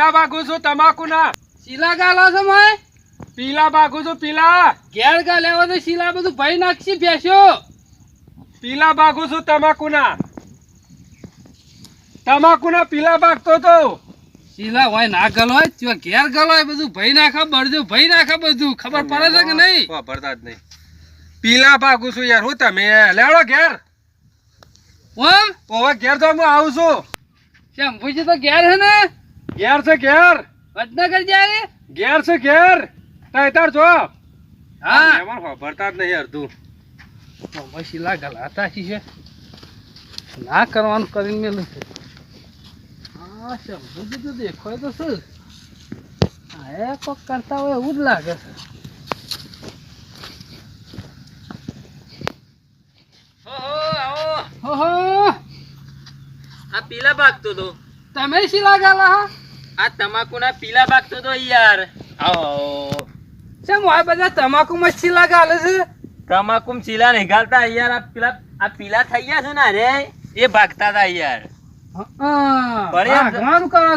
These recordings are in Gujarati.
પીલા ભાગું છું તમાકુ ના શીલા ગાલો છો મય? પીલા ભાગું છું પીલા. ઘેર ગા લેવો તો શીલા બધું ભાઈ નાખશી ભેસ્યો પીલા ભાગું છું તમાકુ ના તમાકુ ના પીલા ભાગતો તો. શીલા હોય ના ગલો હોય ત્યાં ઘેર ગલો હોય બધું ભાઈ નાખા બળજો ભાઈ નાખા બધું. ખબર પડે છે કે નહીં? વાપરતા જ નહીં. પીલા ભાગું છું યાર હું તમે? લેવડો ઘેર. ઓમ? ઓવે ઘેર તો હું આવું છું. શંભુજી તો ઘેર છે ને? ઘેર છે ઘેર. વડનગર જાય? ઘેર છે ઘેર. તૈતાર છો? હા. એમાં ખબરતા જ નહીં અડધું. ઓમાં શીલા ગલાતા છે. ના કરવાનું કરીને મેલું છે હા શંભુજી તો દેખાય તો શું. હા એ કોક કરતા હોય એવું જ લાગે છે. ઓહો આ પીલા ભાગતો તો. તમે શીલા ગાલા હા? આ તમાકુના પીલા ભાગતો તો યાર. આવો શેમ આ બધા તમાકુ માં શીલા ગાલે છે? તમાકુ ચીલા નહીં ગાલતા યાર. આ પીલા આ પીલા થઈ ગયા છે ને અરે એ ભાગતા હતા યાર. હા બળી એમ- ભાગવાનું કરો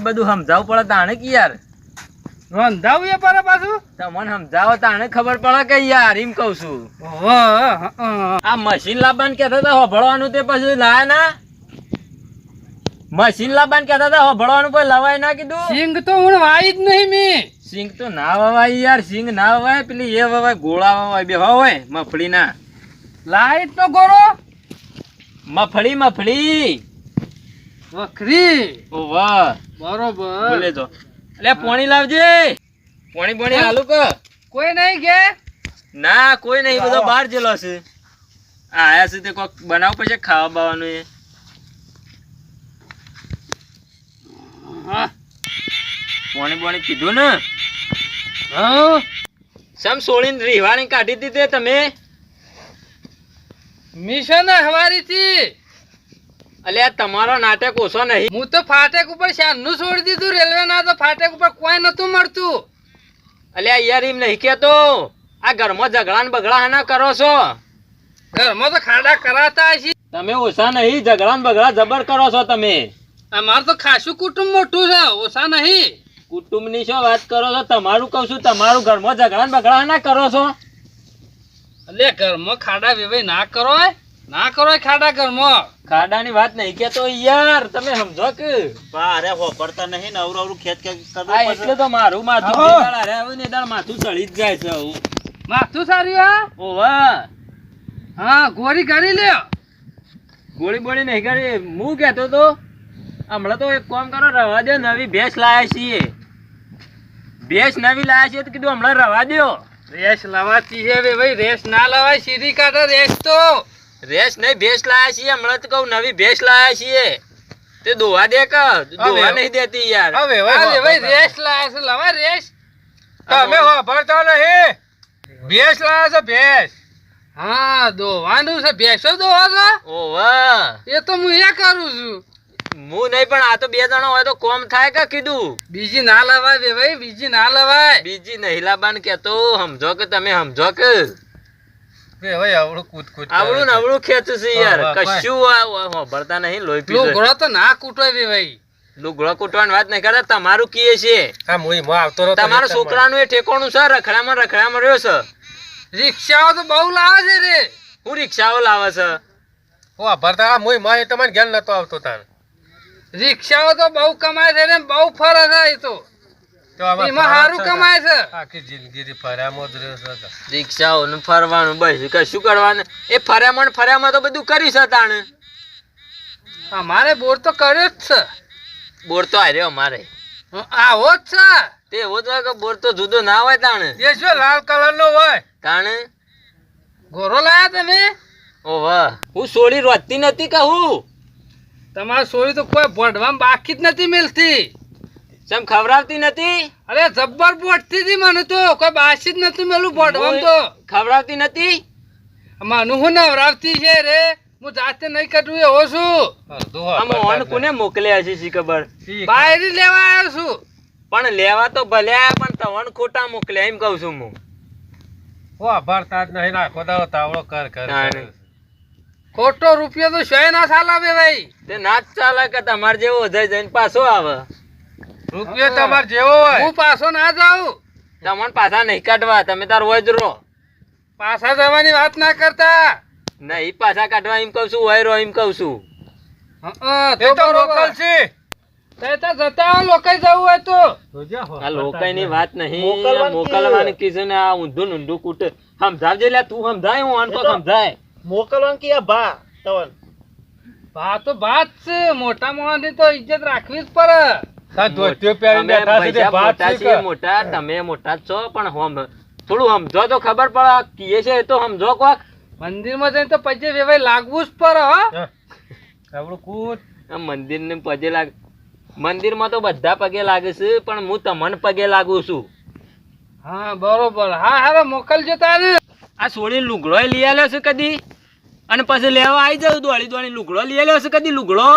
બધું સમજાવવું પડે તાણે કે યાર? રંધાવું એ પર પાછું? તમને સમજાવો તાને ખબર પડે કે યાર એમ કહું છું. આ મશીન લાવવાનું કે હતા હોભળવાનું તે પછી લાયા ના? મશીન લાબાન કહેતા હતા ભળવાનું પછી લવાય ના કીધું. સિંગ તો હું વાય જ નહીં મેં. સિંગ તો ના વવાય યાર સિંગ ના વવાય પેલી એ વવાય ગોળા વવાય બે હોય મફળી ના લાઈટ નો ગોળો. મફળી મફળી. વખરી. ઓ વાહ બરોબર. બોલે તો. એટલે પોણી લાવજે. પોણી પોણી આલુ કે કોઈ નહીં કે. ના કોઈ નહીં બધો બહાર જેલો છે. આયા છે તે કોક બનાવ પછી ખાવા બાવાનું એ. હા. પોણી પોણી ને? હા. સમ સોળીને રીવાણી કાઢી દીધી તમે? મિશન હવારી થી અલ્યા તમારો નાટક ઓછો નહીં. હું તો ફાટક ઉપર શાનનું છોડી દીધું રેલવે ના તો ફાટક ઉપર કોઈ નતું મળતું. અલ્યા યાર એમ નહીં કેતો આ ઘરમાં ઝઘડા ને બગડા હાના કરો છો? ઘરમાં તો ખાડા કરાતા છે તમે ઓછા નહીં ઝઘડા ને બગડા જબર કરો છો તમે. અમાર તો ખાસું કુટુંબ મોટું છે ઓછા નહીં. કુટુંબની શું વાત કરો છો? તમારું કહું છું તમારું ઘરમાં ઝઘડા બગડા ના કરો છો? એટલે ઘરમાં ખાડા વેવાઈ ના કરો ના કરો ખાડા ઘરમાં. ખાડાની વાત નહીં કેતો યાર તમે સમજો કે. અરે હોપડતા નહીં ને અવરું અવરું ખેત ખેત કરવું એટલે તો મારું માથું અરે ને એ માથું ચડી જ જાય છે આવું. માથું સારું હા? ઓવા. હા ગોળી કરી લ્યો. ગોળી બોળી નહીં કરી હું કેતો તો હમણાં તો એક કામ કરો રવા દો નવી ભેંસ લાયા છીએ. ભેંસ નવી લાયા છીએ તો કીધું હમણાં રવા દો. રેસ લવાતી છે બે ભાઈ રેસ ના લવાય સીધી કાઢો રેસ તો. રેસ નહીં ભેંસ લાયા છીએ હમણાં તો કહું નવી ભેંસ લાયા છીએ. તે દોવા દે કે? દોવા નહીં દેતી યાર. હવે હા બે ભાઈ રેસ લાયા છે લવા રેસ. તમે વાપરતા નહીં. ભેંસ લાયા છે ભેંસ. હા દોવાનું છે ભેંસો દોવા છે? ઓવા. એ તો હું એ કરું છું. હું નહીં પણ આ તો બે જણા હોય તો કોમ થાય કે કીધું? બીજી ના લવાય બે ભાઈ બીજી ના લવાય. બીજી નહિલાબાન કેતો સમજો કે તમે સમજો કે. આવડું કૂદ કૂદ કરે આવડું ને છે. આવડું ખેંચું છે યાર. વાહ, વાહ, કશું આ નહીં લોહી પીધો તો ના કૂટવાય બે ભાઈ. લુગડો કૂટવાની વાત નહીં કરે તમારું કીએ છે. માં તમારા છોકરાનું એ ઠેકોણું છે રખડામાં રખડામાં રહ્યો છે. રિક્ષાઓ તો બહુ લાવે છે રે. હું રિક્ષાઓ લાવે છે? હા મુઈ માં તમારે ઘેર નતો આવતો તાર. રિક્ષાઓ તો બહુ કમાય છે ને બહુ ફરે છે એ તો. તો એમાં સારું કમાય છે. આખી જિંદગી ફર્યામાં જ રહ્યો છે રિક્ષાઓનું ફરવાનું બસ કશું કરવાનું? એ ફર્યામાં ફર્યામાં તો બધું કરી છે તાણે અમારે બોર તો કર્યો જ છે. બોર તો હાર્યો અમારે. આવો જ છે. તે એવો જ હોય કે બોર તો જુદો ના હોય તાણે. એ શું લાલ કલર નો હોય? તાણે? ગોરો લાયા તમે? ઓ વાહ હું સોળી રોતી નથી કહું. તમારે સોરી તો કોઈ ભોડવામાં બાકી જ નથી મિલતી. ચમ ખવડાવતી નથી? અરે જબ્બર બોટતી હતી મને તો કોઈ બાસી જ નથી મેલું ભોડવામાં તો. ખવડાવતી નથી? માનું હું નવરાવતી છે રે હું જાતે નહીં કરું એવો છું. મોહન કોને મોકલ્યા છે શી ખબર? બહાર બાયરી લેવા આવ્યો છું. પણ લેવા તો ભલે પણ તવણ ખોટા મોકલ્યા એમ કહું છું હું. હું આભાર તાજ નહીં નાખો તો તાવડો કર કર. ખોટો રૂપિયો તો શોય ના સાલાવે ભાઈ. તે ના જ ચાલે કે તમારે જેવો જઈ જઈને પાછો આવે. રૂપિયો તમારે જેવો હોય. હું પાછો ના જાઉં. તમને પાછા નહીં કાઢવા તમે તાર વજ રહો. પાછા જવાની વાત ના કરતા. નહીં પાછા કાઢવા એમ કહું છું હોય રહો એમ કહું છું. હં, તો લોકલ છે. તે તો જતા આવો, જવું હોય તો. આ લોકાઈની વાત નહીં મોકલવાનું મોકલવાની કીધું ને આ ઊંધું ઊંધું કૂટે. સમજાવજે લે તું સમજાય હું આને તો- સમજાય. મોકલવાનું કે ભા તવન. ભા તો ભાત છે મોટા માણસની તો ઇજ્જત રાખવી જ પડે. મોટા તમે મોટા છો પણ હમ થોડું સમજો તો ખબર પડે કીએ છે તો સમજો કોક. મંદિરમાં જઈને તો પજે વેવાય લાગવું જ પડે હો. આપણું કૂટ. આ મંદિરને પગે લાગ મંદિરમાં તો બધા પગે લાગે છે પણ હું તમને પગે લાગુ છું. હા બરોબર. હા હારે મોકલજો તારે. આ સોળી લુગડો લઈ આવ્યો છે કદી? અને પછી લેવા આવી જાવ દોડી દોડી લુગડો લઈ આવ્યો છે કદી લુગડો?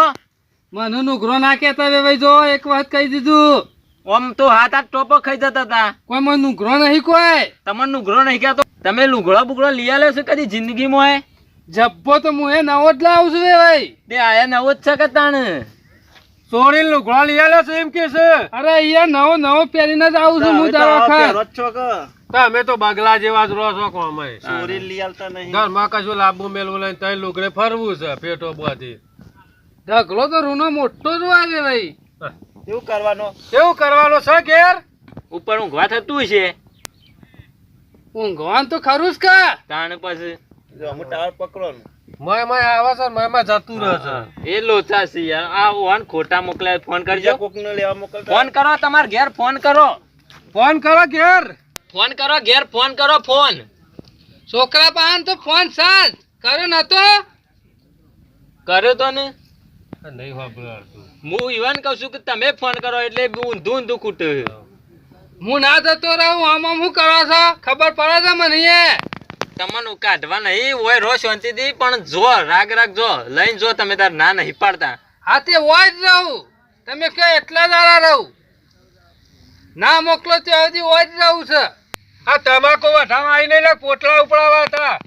મને લુગડો ના કહેતા ભાઈ જો એક વાત કહી દીધું. આમ તો હાથ હાથ ટોપો ખાઈ જતા હતા. કોઈ મને લુગડો નહીં કોઈ. તમને લુગડો નહીં કહેતો? તમે લુગડો બુગડો લઈ આવ્યો છે કદી જિંદગીમાં? જબ્બો તો હું એ નવો જ લાવું છું ભાઈ. તે આયા નવો જ છે કે તાણ? સોળી લુગડો લઈ આલ્યો છે એમ કે છે. અરે અહીંયા નવો નવો પહેરીને જ આવું છું હું દર વખત. છો તો બગલા જેવા જ રહો છો કોમે ચોરી લઈ આલતા નહીં. ઘરમાં કશું લાંબુ મેલવું લઈને તઈ લુગડે ફરવું છે પેટો બધી. ઢગલો તો રૂનો મોટો જ વાગે ભાઈ. એવું કરવાનો? એવું કરવાનો છે ઘેર? ઉપર ઊંઘવા થતું છે ઊંઘવાન તો ખરું જ કા. તાણ પછી. જો અમુક ટાવર પકડવાનું. મય મય આવે છે મય મય જતું રહે છે. એ લોચા છે યાર. આ ઓન ખોટા મોકલાય ફોન કરજો. કોક કોકને લેવા મોકલતા ફોન કરો તમાર ઘેર ફોન કરો. ફોન કરો ઘેર. ફોન કરો ઘેર ફોન કરો ફોન. છોકરા પાન તો ફોન સાજ કર્યો નતો? કર્યો તો ને? નહીં વાપરતું. હું ઈવન કહું છું કે તમે ફોન કરો એટલે ઊંધું ઊંધું ખૂટે હું ના જતો રહું આમ આમ શું કરો છો? ખબર પડે છે મને એ? તમને કાઢવા નહીં હોય રો શાંતિથી પણ જો રાગ રાગ જો લઈને જો તમે તાર ના નહીં પાડતા. હા તે હોય જ રહું. તમે કે એટલા દાડા રહું? ના મોકલો ત્યાં સુધી હોય જ રહું છે. આ તમાકુ વઢામાં આવીને લે પોટલા ઉપડાવા હતા.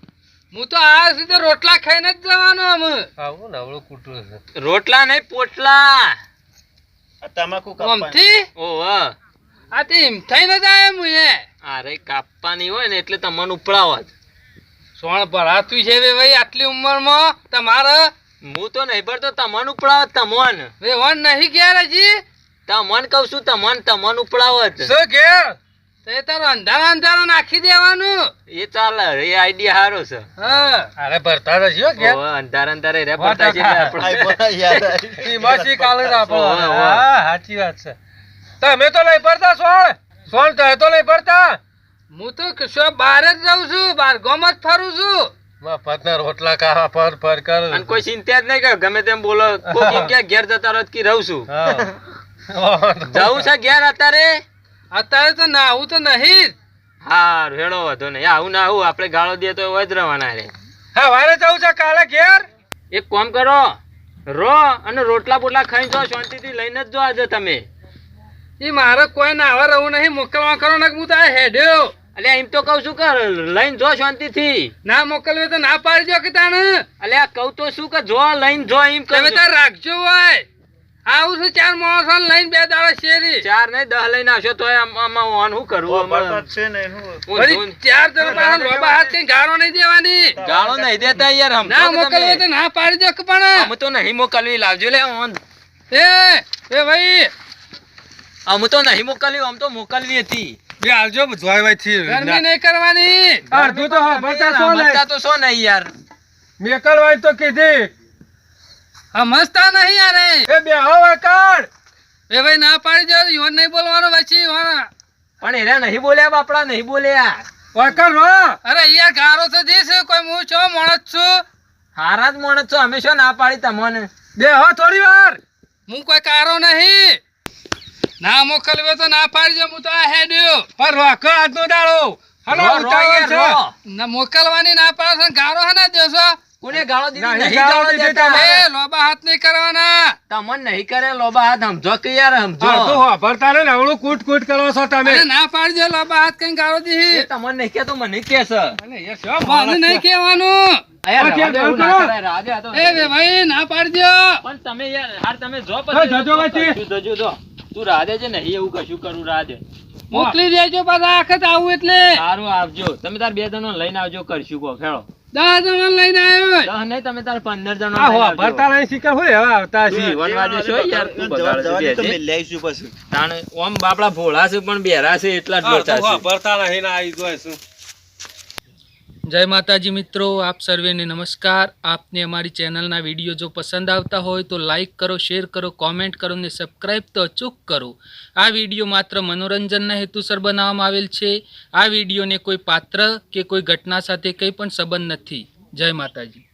હું તો આ સીધે રોટલા ખાઈને જ જવાનો અમે. આવું નવળું કૂટું છે. રોટલા નહીં પોટલા. તમાકુ કમથી ઓહ. આ તે એમ થઈને જ આવ્યા હું એ. અરે કાપવાની હોય ને એટલે તમને ઉપડાવા જ. સોણ ભરાતું છે વે ભાઈ આટલી ઉંમરમાં તમારે? હું તો નહીં ભરતો તમને ઉપડાવા જ તમોન હોન નહીં ક્યારે હજી? તમન કહું છું તમન તમન ઉપડાવો જ. છે ઘેર તો એ તારો અંધારા અંધારા નાખી દેવાનું. એ ચાલે એ આઈડિયા સારો છે. અરે ભરતા નથી હો ઘેર ઓહ, અંધાર અંધાર રે વાત પડતા છે આપણે- આઈ બોલા યાદ આવી. ઈમાંથી કાલે આપણો. ઓવે, ઓવે. હા. સાચી વાત છે. તમે તો ભરતા સોળ? સોળ તમે તો લઈ પડતા હું તો કશો બહાર જ જાઉં છું બાર ગામ જ ફરું છું. મફતના રોટલા કાવા ફર ફર કર. અને કોઈ ચિંતા જ નહીં કે ગમે તેમ બોલો. ક્યાં કે ઘેર જતા રહો કે રહું છું. હા. જવું છે ઘેર અત્યારે? અત્યારે તો ના આવું તો નહીં હા હેડો વધો નહીં. આવું ના આવું આપણે ગાળો દે તો જ રહેવાના રે. હા વારે જવું છે કાલે ઘેર? એક કામ કરો રો અને રોટલા બોટલા ખાઈ જો શાંતિથી લઈને જ જો આજે તમે. એ મારે કોઈ ના આવે રહું નહીં મોકલવા કરો ને હું તો હેડ્યો. અલે એમ તો કહું છું કે લઈને જો શાંતિથી. ના મોકલવે તો ના પાડજો કે તાને અલે આ કહું તો શું કે જો લઈને જો એમ કહે તાર રાખજો હોય. આવું છું ચાર માણસો લઈને બે દાડા શેરી. ચાર નહીં દહ લઈને આવશો તો આમાં ઓન શું કરવું છે ને એનું. હું ચાર જણ પાસે હાથ કઈ ગાળો નહીં દેવાની. ગાળો નહીં દેતા યાર સમજો ના કે તો ના પાડી દો પણ. અમે તો નહીં મોકલવી લાવજો લે ઓન. એ એ ભાઈ. અમે તો નહીં મોકલવી આમ તો મોકલવી હતી. બે આવજો થી. ગરમી નહીં કરવાની. અડધું તો હા ભરતા શું તો શું નહીં યાર. મેકલવાય તો કીધી. સમજતા નહીં અરે એ. બે હવે કાઢ. એ ભાઈ ના પાડી દો યોન નહીં બોલવાનું પછી. પણ એરા નહીં બોલ્યા બાપડા નહીં બોલ્યા. વકર રો અરે યાર ગારો તો દઈશ કોઈ હું છો માણસ છું? હારા જ માણસ છો અમે શું ના પાડી તમને. બે હો થોડી વાર. હું કોઈ કારો નહીં. ના મોકલવે તો ના પાડજો હું તો આ હેડ્યો. પર રોકો આજનો ડાળો. હલો ઉતાઈ છે. ના મોકલવાની ના પાડો ગારો હે ના દેશો? કોને ગાળો દીધી? નહીં નહીં ગાળો ગાળો દેતા તમે. એ લોબા હાથ નહીં કરવાના. તમને નહીં કરે લોબા હાથ સમજો કે યાર હા, તો સમજો ને નવળું કૂટ કૂટ કરો છો તમે. ના પાડજો લોબા હાથ કઈ ગાળો એ દી તમને નહીં કેતો મને કે છે અને એ શું મને નહીં કહેવાનું. યાર, ઓકે, રવા દે, એવું બંધ ના કરો. કરાય, રવા દે, આ તો- એ ભાઈ ના પાડજો. પણ તમે યાર હાર તમે જો પછી જજો વચ્ચે. જો. તું રાધે છે નહીં એવું કશું કરું રાધે મોકલી દેજો પાછા આખત આવું એટલે. સારું આવજો. તમે તાર બે જણો લઈને આવજો કરશું કો ખેડો. દસ જણા લઈને આવ્યો દસ નહીં તમે તાર પંદર જણો આ લઈને વાપરતા આવજો. શીખર હોય હવે આવતા યાર તું બગાડે છે જવા દે તો બે મેં લઈ આવીશું પછી. તાણે ઓમ બાપડા ભોળા છે પણ બેરા છે એટલા જ ભરતા છે. ભરતા નહીં આવી ગયો શું જય માતાજી મિત્રો, આપ સર્વેને નમસ્કાર. આપને અમારી ચેનલના વીડિયો જો પસંદ આવતા હોય તો લાઇક કરો, શેર કરો, કોમેન્ટ કરો ને સબસ્ક્રાઈબ તો અચૂક કરો. આ વીડિયો માત્ર મનોરંજનના હેતુસર બનાવવામાં આવેલ છે. આ વિડીયોને કોઈ પાત્ર કે કોઈ ઘટના સાથે કંઈ પણ સંબંધ નથી. જય માતાજી.